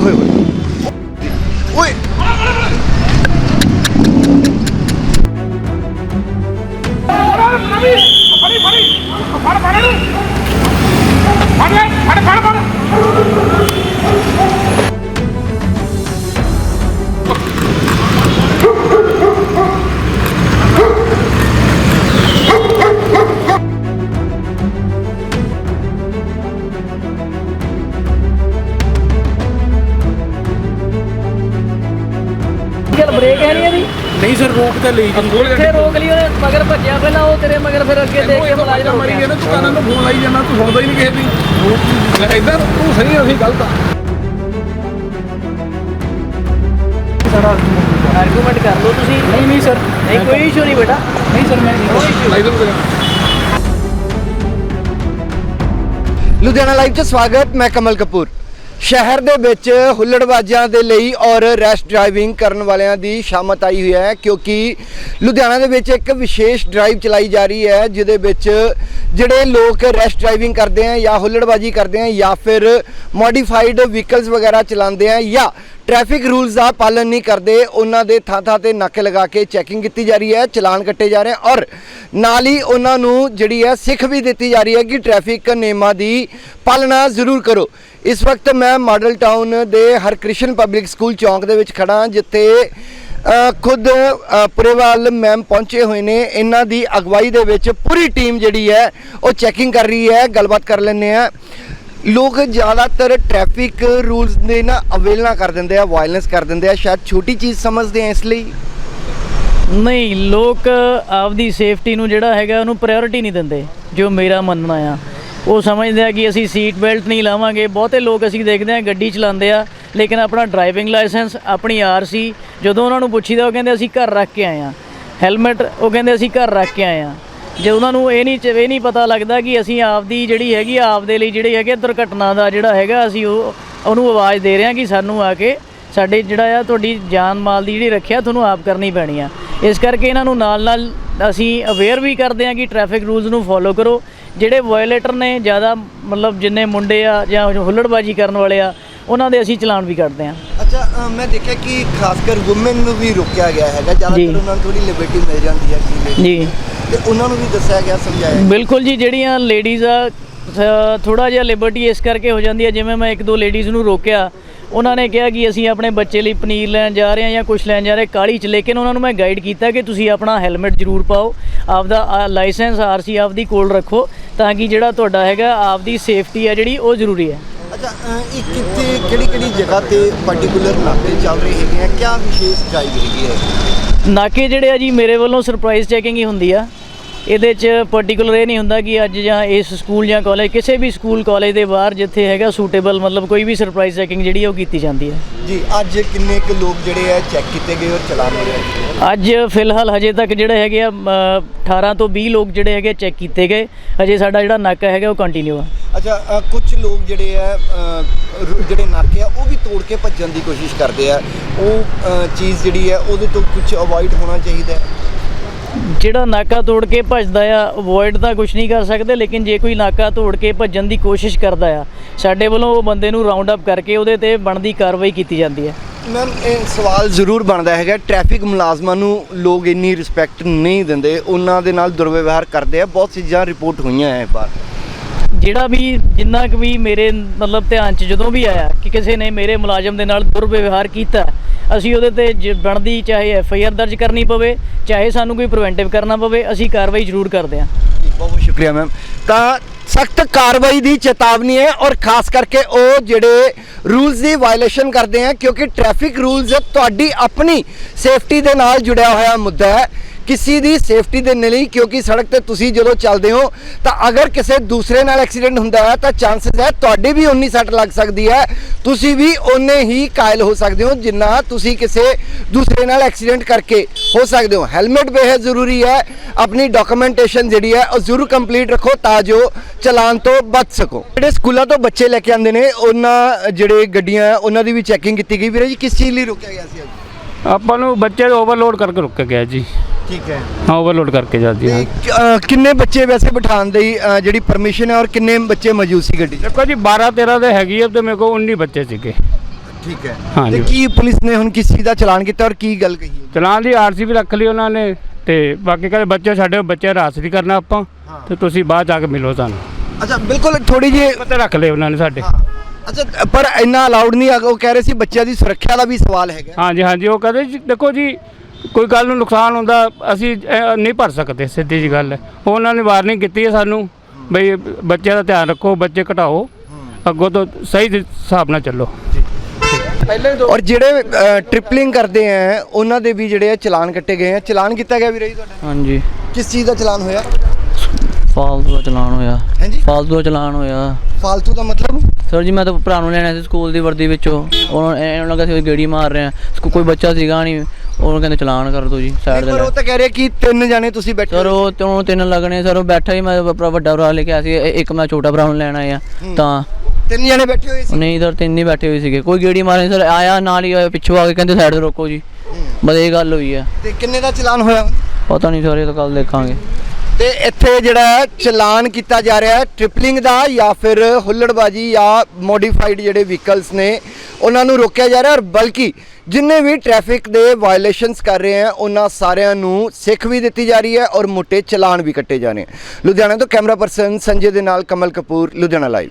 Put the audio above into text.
гривень. ਤੇ ਲਈ ਜੀ। ਇੱਥੇ ਰੋਕ ਲਈ ਉਹਨੇ ਮਗਰ ਭੱਜਿਆ ਪਹਿਲਾਂ ਉਹ ਤੇਰੇ ਮਗਰ ਫਿਰ ਅੱਗੇ ਦੇਖ ਕੇ ਮੁਲਾਜ਼ਮ ਹੋ ਮਰੀ ਗਿਆ ਜਾਂਦਾ ਤੂੰ ਕਾਨਾਂ ਨੂੰ ਫੋਨ ਲਾਈ ਜਾਂਦਾ ਤੂੰ ਸੁਣਦਾ ਹੀ ਨਹੀਂ ਕਿਸੇ ਦੀ। ਇਦਾਂ ਤੂੰ ਸਹੀ ਅਸੀਂ ਗਲਤ ਆ। ਆਰਗੂਮੈਂਟ ਕਰ ਲਓ ਤੁਸੀਂ। ਨਹੀਂ ਨਹੀਂ ਸਰ। ਨਹੀਂ ਕੋਈ ਇਸ਼ੂ ਨਹੀਂ ਬੇਟਾ। ਨਹੀਂ ਸਰ ਮੈਂ ਕੋਈ ਇਸ਼ੂ ਲਾਈ ਦੋ ਲੁਧਿਆਣਾ ਲਾਈਵ 'ਚ ਸਵਾਗਤ ਮੈਂ ਕਮਲ ਕਪੂਰ। ਸ਼ਹਿਰ ਦੇ ਵਿੱਚ ਹੁੱਲੜਬਾਜ਼ਾਂ ਦੇ ਲਈ ਔਰ ਰੈਸ਼ ਡਰਾਈਵਿੰਗ ਕਰਨ ਵਾਲਿਆਂ ਦੀ ਸ਼ਾਮਤ ਆਈ ਹੋਈ ਹੈ, ਕਿਉਂਕਿ ਲੁਧਿਆਣਾ ਦੇ ਵਿੱਚ ਇੱਕ ਵਿਸ਼ੇਸ਼ ਡਰਾਈਵ ਚਲਾਈ ਜਾ ਰਹੀ ਹੈ, ਜਿਹਦੇ ਵਿੱਚ ਜਿਹੜੇ ਲੋਕ ਰੈਸ਼ ਡਰਾਈਵਿੰਗ ਕਰਦੇ ਆ ਜਾਂ ਹੁੱਲੜਬਾਜ਼ੀ ਕਰਦੇ ਆ ਜਾਂ ਫਿਰ ਮੋਡੀਫਾਈਡ ਵਹੀਕਲਸ ਵਗੈਰਾ ਚਲਾਉਂਦੇ ਆ ਜਾਂ ਟ੍ਰੈਫਿਕ ਰੂਲਸ ਦਾ ਪਾਲਣ ਨਹੀਂ ਕਰਦੇ, ਉਹਨਾਂ ਦੇ ਥਾਂ ਥਾਂ ਤੇ ਨਾਕੇ ਲਗਾ ਕੇ ਚੈਕਿੰਗ ਕੀਤੀ ਜਾ ਰਹੀ ਹੈ, ਚਲਾਨ ਕੱਟੇ ਜਾ ਰਹੇ ਔਰ ਨਾਲ ਹੀ ਉਹਨਾਂ ਨੂੰ ਜਿਹੜੀ ਹੈ ਸਿੱਖ ਵੀ ਦਿੱਤੀ ਜਾ ਰਹੀ ਹੈ ਕਿ ਟ੍ਰੈਫਿਕ ਨਿਯਮਾਂ ਦੀ ਪਾਲਣਾ ਜ਼ਰੂਰ ਕਰੋ। ਇਸ ਵਕਤ ਮੈਂ ਮਾਡਲ ਟਾਊਨ ਦੇ ਹਰਕ੍ਰਿਸ਼ਨ ਪਬਲਿਕ ਸਕੂਲ ਚੌਂਕ ਦੇ ਵਿੱਚ ਖੜਾ ਜਿੱਥੇ ਖੁਦ ਪੁਰੇਵਾਲ ਮੈਮ ਪਹੁੰਚੇ ਹੋਏ ਨੇ। ਇਹਨਾਂ ਦੀ ਅਗਵਾਈ ਦੇ ਵਿੱਚ ਪੂਰੀ ਟੀਮ ਜਿਹੜੀ ਹੈ ਉਹ ਚੈਕਿੰਗ ਕਰ ਰਹੀ ਹੈ, ਗੱਲਬਾਤ ਕਰ ਲੈਂਦੇ ਆ ਲੋਕ ਜ਼ਿਆਦਾਤਰ ਟ੍ਰੈਫਿਕ ਰੂਲਸ ਦੇ ਨਾ ਅਵੇਲਨਾ ਕਰ ਦਿੰਦੇ ਆ ਵਾਇਲੈਂਸ ਕਰ ਦਿੰਦੇ ਆ, ਸ਼ਾਇਦ ਛੋਟੀ ਚੀਜ਼ ਸਮਝਦੇ ਆ ਇਸ ਲਈ? ਨਹੀਂ, ਲੋਕ ਆਪਦੀ ਸੇਫਟੀ ਨੂੰ ਜਿਹੜਾ ਹੈਗਾ ਉਹਨੂੰ ਪ੍ਰਾਇੋਰਟੀ ਨਹੀਂ ਦਿੰਦੇ, ਜੋ ਮੇਰਾ ਮੰਨਣਾ ਆ। ਉਹ ਸਮਝਦੇ ਆ ਕਿ ਅਸੀਂ ਸੀਟ ਬੈਲਟ ਨਹੀਂ ਲਾਵਾਂਗੇ। ਬਹੁਤੇ ਲੋਕ ਅਸੀਂ ਦੇਖਦੇ ਆ, ਗੱਡੀ ਚਲਾਉਂਦੇ ਆ, ਲੇਕਿਨ ਆਪਣਾ ਡਰਾਈਵਿੰਗ ਲਾਇਸੈਂਸ ਆਪਣੀ ਆਰਸੀ ਜਦੋਂ ਉਹਨਾਂ ਨੂੰ ਪੁੱਛੀਦਾ, ਉਹ ਕਹਿੰਦੇ ਅਸੀਂ ਘਰ ਰੱਖ ਕੇ ਆਏ ਆ। ਹੈਲਮਟ ਉਹ ਕਹਿੰਦੇ ਅਸੀਂ ਘਰ ਰੱਖ ਕੇ ਆਏ ਆ। ਜੇ ਉਹਨਾਂ ਨੂੰ ਇਹ ਨਹੀਂ ਇਹ ਨਹੀਂ ਪਤਾ ਲੱਗਦਾ ਕਿ ਅਸੀਂ ਆਪਦੀ ਜਿਹੜੀ ਹੈਗੀ ਆ, ਆਪਦੇ ਲਈ ਜਿਹੜੀ ਹੈਗੀ ਦੁਰਘਟਨਾ ਦਾ ਜਿਹੜਾ ਹੈਗਾ ਅਸੀਂ ਉਹ ਉਹਨੂੰ ਆਵਾਜ਼ ਦੇ ਰਹੇ ਹਾਂ ਕਿ ਸਾਨੂੰ ਆ ਕੇ ਸਾਡੇ ਜਿਹੜਾ ਆ ਤੁਹਾਡੀ ਜਾਨ ਮਾਲ ਦੀ ਜਿਹੜੀ ਰੱਖਿਆ ਤੁਹਾਨੂੰ ਆਪ ਕਰਨੀ ਪੈਣੀ ਆ। ਇਸ ਕਰਕੇ ਇਹਨਾਂ ਨੂੰ ਨਾਲ ਨਾਲ ਅਸੀਂ ਅਵੇਅਰ ਵੀ ਕਰਦੇ ਹਾਂ ਕਿ ਟ੍ਰੈਫਿਕ ਰੂਲਸ ਨੂੰ ਫੋਲੋ ਕਰੋ। ਜਿਹੜੇ ਵਾਇਓਲੇਟਰ ਨੇ ਜ਼ਿਆਦਾ ਮਤਲਬ ਜਿੰਨੇ ਮੁੰਡੇ ਆ ਜਾਂ ਹੁੱਲੜਬਾਜੀ ਕਰਨ ਵਾਲੇ ਆ ਉਹਨਾਂ ਦੇ ਅਸੀਂ ਚਲਾਨ ਵੀ ਕੱਟਦੇ ਹਾਂ। ਅੱਛਾ ਮੈਂ ਦੇਖਿਆ ਕਿ ਖਾਸ ਕਰ ਔਮਨ ਨੂੰ ਵੀ ਰੋਕਿਆ ਗਿਆ ਹੈਗਾ। ਜ਼ਿਆਦਾਤਰ ਉਹਨਾਂ ਨੂੰ ਥੋੜੀ ਲਿਬਰਟੀ ਮਿਲ ਜਾਂਦੀ ਹੈ ਕਿ ਜੀ। ਤੇ ਉਹਨਾਂ ਨੂੰ ਵੀ ਦੱਸਿਆ ਗਿਆ ਸਮਝਾਇਆ। ਬਿਲਕੁਲ ਜੀ ਜਿਹੜੀਆਂ ਲੇਡੀਜ਼ ਆ ਥੋੜਾ ਜਿਹਾ ਲਿਬਰਟੀ ਇਸ ਕਰਕੇ ਹੋ ਜਾਂਦੀ ਹੈ ਜਿਵੇਂ ਮੈਂ ਇੱਕ ਦੋ ਲੇਡੀਜ਼ ਨੂੰ ਰੋਕਿਆ ਉਹਨਾਂ ਨੇ ਕਿਹਾ ਕਿ ਅਸੀਂ ਆਪਣੇ ਬੱਚੇ ਲਈ ਪਨੀਰ ਲੈਣ ਜਾ ਰਹੇ ਹਾਂ ਜਾਂ ਕੁਝ ਲੈਣ ਜਾ ਰਹੇ ਕਾਲੀ ਚ ਲੇਕਿਨ ਉਹਨਾਂ ਨੂੰ ਮੈਂ ਗਾਈਡ ਕੀਤਾ ਕਿ ਤੁਸੀਂ ਆਪਣਾ ਹੈਲਮਟ ਜ਼ਰੂਰ ਪਾਓ ਆਪਦਾ ਲਾਇਸੈਂਸ ਆਰਸੀ ਆਪਦੀ ਕੋਲ ਰੱਖੋ ਤਾਂ ਕਿ ਜਿਹੜਾ ਤੁਹਾਡਾ ਹੈਗਾ ਆਪਦੀ ਸੇਫਟੀ ਹੈ ਜਿਹੜੀ ਉਹ ਜ਼ਰੂਰੀ ਹੈ। ਅੱਛਾ ਇਹ ਕਿੱਥੇ ਕਿਹੜੀ ਕਿਹੜੀ ਜਗ੍ਹਾ ਤੇ ਪਾਰਟਿਕੂਲਰ ਨਾਕੇ ਚੱਲ ਰਹੇ ਹੈਗੇ ਆ? ਕਿਆ ਵਿਸ਼ੇਸ਼ ਡਰਾਈਵ ਹੈਗੀ ਹੈ? ਨਾਕੇ ਜਿਹੜੇ ਆ ਜੀ ਮੇਰੇ ਵੱਲੋਂ ਸਰਪ੍ਰਾਈਜ਼ ਚੈਕਿੰਗ ਹੀ ਹੁੰਦੀ ਆ। ਇਹਦੇ 'ਚ ਪਾਰਟਿਕੂਲਰ ਇਹ ਨਹੀਂ ਹੁੰਦਾ ਕਿ ਅੱਜ ਜਾਂ ਇਸ ਸਕੂਲ ਜਾਂ ਕਾਲਜ ਕਿਸੇ ਵੀ ਸਕੂਲ ਕਾਲਜ ਦੇ ਬਾਹਰ ਜਿੱਥੇ ਹੈਗਾ ਸੂਟੇਬਲ ਮਤਲਬ ਕੋਈ ਵੀ ਸਰਪ੍ਰਾਈਜ਼ ਚੈਕਿੰਗ ਜਿਹੜੀ ਆ ਉਹ ਕੀਤੀ ਜਾਂਦੀ ਹੈ ਜੀ ਅੱਜ ਕਿੰਨੇ ਕੁ ਲੋਕ ਜਿਹੜੇ ਆ ਚੈੱਕ ਕੀਤੇ ਗਏ ਔਰ ਚਲਾਨ ਮਿਲੇ ਆ? ਅੱਜ ਫਿਲਹਾਲ ਹਜੇ ਤੱਕ ਜਿਹੜੇ ਹੈਗੇ ਆ ਅਮ, 18 ਤੋਂ 20 ਲੋਕ ਜਿਹੜੇ ਹੈਗੇ ਚੈੱਕ ਕੀਤੇ ਗਏ। ਹਜੇ ਸਾਡਾ ਜਿਹੜਾ ਨਾਕਾ ਹੈਗਾ ਉਹ ਕੰਟੀਨਿਊ ਆ। ਅੱਛਾ ਕੁਝ ਲੋਕ ਜਿਹੜੇ ਆ ਜਿਹੜੇ ਨਾਕੇ ਆ ਉਹ ਵੀ ਤੋੜ ਕੇ ਭੱਜਣ ਦੀ ਕੋਸ਼ਿਸ਼ ਕਰਦੇ ਆ। ਉਹ ਚੀਜ਼ ਜਿਹੜੀ ਹੈ ਉਹਦੇ ਤੋਂ ਕੁਝ ਅਵੋਇਡ ਹੋਣਾ ਚਾਹੀਦਾ ਜਿਹੜਾ ਨਾਕਾ ਤੋੜ ਕੇ ਭੱਜਦਾ ਆ ਅਵੋਇਡ ਤਾਂ ਕੁਝ ਨਹੀਂ ਕਰ ਸਕਦੇ ਲੇਕਿਨ ਜੇ ਕੋਈ ਨਾਕਾ ਤੋੜ ਕੇ ਭੱਜਣ ਦੀ ਕੋਸ਼ਿਸ਼ ਕਰਦਾ ਆ ਸਾਡੇ ਵੱਲੋਂ ਉਹ ਬੰਦੇ ਨੂੰ ਰਾਉਂਡ ਅਪ ਕਰਕੇ ਉਹਦੇ ਤੇ ਬਣਦੀ ਕਾਰਵਾਈ ਕੀਤੀ ਜਾਂਦੀ ਹੈ। ਮੈਮ ਇਹ ਸਵਾਲ ਜ਼ਰੂਰ ਬਣਦਾ ਹੈਗਾ। ਟ੍ਰੈਫਿਕ ਮੁਲਾਜ਼ਮਾਂ ਨੂੰ ਲੋਕ ਇੰਨੀ ਰਿਸਪੈਕਟ ਨਹੀਂ ਦਿੰਦੇ। ਉਹਨਾਂ ਦੇ ਨਾਲ ਦੁਰਵਿਵਹਾਰ ਕਰਦੇ ਆ। ਬਹੁਤ ਚੀਜ਼ਾਂ ਰਿਪੋਰਟ ਹੋਈਆਂ ਐ ਬਾਰ ਜਿਹੜਾ ਵੀ ਜਿੰਨਾ ਕੁ ਵੀ ਮੇਰੇ ਮਤਲਬ ਧਿਆਨ 'ਚ ਜਦੋਂ ਵੀ ਆਇਆ ਕਿ ਕਿਸੇ ਨੇ ਮੇਰੇ ਮੁਲਾਜ਼ਮ ਦੇ ਨਾਲ ਦੁਰਵਿਵਹਾਰ ਕੀਤਾ, ਅਸੀਂ ਉਹਦੇ ਤੇ ਜ- ਬਣਦੀ ਚਾਹੇ ਐਫ ਆਈ ਆਰ ਦਰਜ ਕਰਨੀ ਪਵੇ, ਚਾਹੇ ਸਾਨੂੰ ਕੋਈ ਪ੍ਰੀਵੈਂਟਿਵ ਕਰਨਾ ਪਵੇ, ਅਸੀਂ ਕਾਰਵਾਈ ਜ਼ਰੂਰ ਕਰਦੇ ਹਾਂ। ਬਹੁਤ ਬਹੁਤ ਸ਼ੁਕਰੀਆ ਮੈਮ। ਤਾਂ ਸਖਤ ਕਾਰਵਾਈ ਦੀ ਚੇਤਾਵਨੀ ਹੈ ਔਰ ਖਾਸ ਕਰਕੇ ਉਹ ਜਿਹੜੇ ਰੂਲਸ ਦੀ ਵਾਇਲੇਸ਼ਨ ਕਰਦੇ ਆ, ਕਿਉਂਕਿ ਟ੍ਰੈਫਿਕ ਰੂਲਸ ਤੁਹਾਡੀ ਆਪਣੀ ਸੇਫਟੀ ਦੇ ਨਾਲ ਜੁੜਿਆ ਹੋਇਆ ਮੁੱਦਾ ਹੈ। ਕਿਸੇ ਦੀ ਸੇਫਟੀ ਦੇ ਲਈ, ਕਿਉਂਕਿ ਸੜਕ ਤੇ ਤੁਸੀਂ ਜਦੋਂ ਚੱਲਦੇ ਹੋ, ਤਾਂ ਅਗਰ ਕਿਸੇ ਦੂਸਰੇ ਨਾਲ ਐਕਸੀਡੈਂਟ ਹੁੰਦਾ ਹੈ, ਤਾਂ ਚਾਂਸਸ ਹੈ ਤੁਹਾਡੇ ਵੀ ਉਨੀ ਸੱਟ ਲੱਗ ਸਕਦੀ ਹੈ। ਤੁਸੀਂ ਵੀ ਓਨੇ ਹੀ ਕਾਇਲ ਹੋ ਸਕਦੇ ਹੋ, ਜਿੰਨਾ ਤੁਸੀਂ ਕਿਸੇ ਦੂਸਰੇ ਨਾਲ ਐਕਸੀਡੈਂਟ ਕਰਕੇ ਹੋ ਸਕਦੇ ਹੋ। ਹੈਲਮਟ ਬੇहद ਜ਼ਰੂਰੀ ਹੈ, ਆਪਣੀ ਡਾਕੂਮੈਂਟੇਸ਼ਨ ਜਿਹੜੀ ਹੈ, ਉਹ ਜ਼ਰੂਰ ਕੰਪਲੀਟ ਰੱਖੋ, ਤਾਂ ਜੋ ਚਲਾਨ ਤੋਂ ਬਚ ਸਕੋ। ਜਿਹੜੇ ਸਕੂਲਾਂ ਤੋਂ ਬੱਚੇ ਲੈ ਕੇ ਆਉਂਦੇ ਨੇ, ਉਹਨਾਂ, ਜਿਹੜੇ ਗੱਡੀਆਂ ਉਹਨਾਂ ਦੀ ਵੀ ਚੈਕਿੰਗ ਕੀਤੀ ਗਈ। ਵੀਰੇ ਜੀ, ਕਿਸ ਚੀਜ਼ ਲਈ ਰੋਕਿਆ ਗਿਆ ਸੀ ਅੱਜ? ਆਪਾਂ ਨੂੰ ਬੱਚੇ ਨੂੰ ਓਵਰਲੋਡ ਕਰਕੇ ਰੁਕ ਗਿਆ ਜੀ। ਠੀਕ ਹੈ। ਹਾਂ ਓਵਰਲੋਡ ਕਰਕੇ ਜਾਂਦੀ ਹਾਂ। ਕਿੰਨੇ ਬੱਚੇ ਵੈਸੇ ਬਿਠਾਉਣ ਦੀ ਜਿਹੜੀ ਪਰਮਿਸ਼ਨ ਹੈ ਔਰ ਕਿੰਨੇ ਬੱਚੇ ਮੌਜੂਦ ਸੀ ਗੱਡੀ 'ਚ? ਦੇਖੋ ਜੀ 12 13 ਦੇ ਹੈਗੀ ਆ ਤੇ ਮੇਰੇ ਕੋਲ 19 ਬੱਚੇ ਸੀਗੇ। ਠੀਕ ਹੈ। ਹਾਂਜੀ। ਤੇ ਕੀ ਪੁਲਿਸ ਨੇ ਹੁਣ ਕਿਸ ਚੀਜ਼ ਦਾ ਚਲਾਨ ਕੀਤਾ ਔਰ ਕੀ ਗੱਲ ਕਹੀ ਹੈ? ਚਲਾਨ ਦੀ ਆਰਸੀ ਵੀ ਰੱਖ ਲਈ ਉਹਨਾਂ ਨੇ ਤੇ ਬਾਕੀ ਕਹਿੰਦੇ ਬੱਚੇ ਸਾਡੇ ਬੱਚੇ ਰਾਸ ਨਹੀਂ ਕਰਨਾ ਆਪਾਂ ਤੇ ਤੁਸੀਂ ਬਾਅਦ ਜਾ ਕੇ ਮਿਲੋ ਸਾਨੂੰ। ਅੱਛਾ ਬਿਲਕੁਲ ਥੋੜੀ ਜਿਹੀ ਪਤਾ ਰੱਖ ਲਏ ਉਹਨਾਂ ਨੇ ਸਾਡੇ। ਅੱਛਾ ਪਰ ਇੰਨਾ ਅਲਾਉਡ ਨਹੀਂ ਹੈਗਾ ਉਹ ਕਹਿ ਰਹੇ ਸੀ ਬੱਚਿਆਂ ਦੀ ਸੁਰੱਖਿਆ ਦਾ ਵੀ ਸਵਾਲ ਹੈਗਾ। ਹਾਂਜੀ ਹਾਂਜੀ ਉਹ ਕਹਿੰਦੇ ਜੀ ਦੇਖੋ ਜੀ ਕੋਈ ਗੱਲ ਨੂੰ ਨੁਕਸਾਨ ਹੁੰਦਾ ਅਸੀਂ ਅਹ, ਨਹੀਂ ਭਰ ਸਕਦੇ ਸਿੱਧੀ ਜੀ ਗੱਲ ਹੈ। ਉਹਨਾਂ ਨੇ ਵਾਰਨਿੰਗ ਕੀਤੀ ਹੈ ਸਾਨੂੰ ਬਈ ਬੱਚਿਆਂ ਦਾ ਧਿਆਨ ਰੱਖੋ ਬੱਚੇ ਘਟਾਓ ਅੱਗੋਂ ਤੋਂ ਸਹੀ ਹਿਸਾਬ ਨਾਲ ਚੱਲੋ। ਔਰ ਜਿਹੜੇ ਟ੍ਰਿਪਲਿੰਗ ਕਰਦੇ ਆ ਉਹਨਾਂ ਦੇ ਵੀ ਜਿਹੜੇ ਆ ਚਲਾਨ ਕੱਟੇ ਗਏ ਆ ਚਲਾਨ ਕੀਤਾ ਗਿਆ ਵੀਰੇ ਜੀ ਤੁਹਾਡਾ? ਹਾਂਜੀ। ਕਿਸ ਚੀਜ਼ ਦਾ ਚਲਾਨ ਹੋਇਆ? ਫਾਲਤੂ ਦਾ ਚਲਾਨ ਹੋਇਆ। ਹਾਂਜੀ। ਫਾਲਤੂ ਦਾ ਚਲਾਨ ਹੋਇਆ। ਫਾਲਤੂ ਦਾ ਮਤਲਬ? ਸਰ ਜੀ ਮੈਂ ਤਾਂ ਭਰਾ ਨੂੰ ਲੈਣਾ ਸੀ ਸਕੂਲ ਦੀ ਵਰਦੀ ਵਿੱਚੋਂ। ਉਹਨਾਂ ਇਹਨਾਂ ਨੂੰ ਲੱਗਾ ਸੀ ਗੇੜੀ ਮਾਰ ਰਹੇ। ਆ ਸਕੂ- ਕੋਈ ਬੱਚਾ ਸੀਗਾ ਨਹੀਂ। ਉਹਨੂੰ ਕਹਿੰਦੇ ਚਲਾਨ ਕਰ ਦਿਓ ਜੀ ਸਾਈਡ ਪਰ ਲੈ। ਉਹ ਤਾਂ ਕਹਿ ਰਹੇ ਕਿ ਤਿੰਨ ਜਾਣੇ ਤੁਸੀਂ ਬੈਠੇ ਸਰ ਹੋ। ਉਹ ਤੇ ਤਿੰਨ ਲੱਗਣੇ ਸਰ ਉਹ ਬੈਠਾ ਹੀ ਮੈਂ ਆਪਣਾ ਵੱਡਾ ਭਰਾ ਲੈ ਕੇ ਆਇਆ ਸੀ ਇੱਕ ਮੈਂ ਛੋਟਾ ਭਰਾ ਨੂੰ ਲੈਣ ਆਇਆ ਤਾਂ। ਤਿੰਨ ਜਾਣੇ ਬੈਠੇ ਹੋਏ ਸੀ? ਨਹੀਂ ਸਰ ਤਿੰਨ ਹੀ ਬੈਠੇ ਹੋਏ ਸੀਗੇ। ਕੋਈ ਗੇੜੀ ਮਾਰੇ ਸਰ ਆਇਆ ਨਾਲ ਹੀ ਆਇਆ, ਪਿੱਛੋਂ ਆ ਕੇ ਕਹਿੰਦੇ ਸਾਈਡ ਤੇ ਰੋਕੋ ਜੀ। ਬਸ ਇਹ ਗੱਲ ਹੋਈ ਹੈ ਤੇ ਕਿੰਨੇ ਦਾ ਚਲਾਨ ਹੋਇਆ? ਪਤਾ ਨਹੀਂ ਸਰ ਇਹ ਤਾਂ ਕੱਲ ਦੇਖਾਂਗੇ। ਤੇ ਇੱਥੇ ਜਿਹੜਾ ਚਲਾਨ ਕੀਤਾ ਜਾ ਰਿਹਾ ਹੈ ਟ੍ਰਿਪਲਿੰਗ ਦਾ ਜਾਂ ਫਿਰ ਹੁੱਲੜਬਾਜੀ ਜਾਂ ਮੋਡੀਫਾਈਡ ਜਿਹੜੇ ਵਹੀਕਲਸ ਨੇ, ਉਹਨਾਂ ਨੂੰ ਰੋਕਿਆ ਜਾ ਰਿਹਾ ਔਰ ਬਲਕਿ ਜਿੰਨੇ ਵੀ ਟ੍ਰੈਫਿਕ ਦੇ ਵਾਇਲੇਸ਼ਨਸ ਕਰ ਰਹੇ ਆ ਉਹਨਾਂ ਸਾਰਿਆਂ ਨੂੰ ਸਿੱਖ ਵੀ ਦਿੱਤੀ ਜਾ ਰਹੀ ਹੈ ਔਰ ਮੋٹے ਚਲਾਨ ਵੀ ਕੱਟੇ ਜਾ ਰਹੇ ਆ ਲੁਧਿਆਣਾ ਤੋਂ ਕੈਮਰਾ ਪਰਸਨ ਸੰਜੇ ਦੇ ਨਾਲ ਕਮਲ ਕਪੂਰ, ਲੁਧਿਆਣਾ ਲਾਈਵ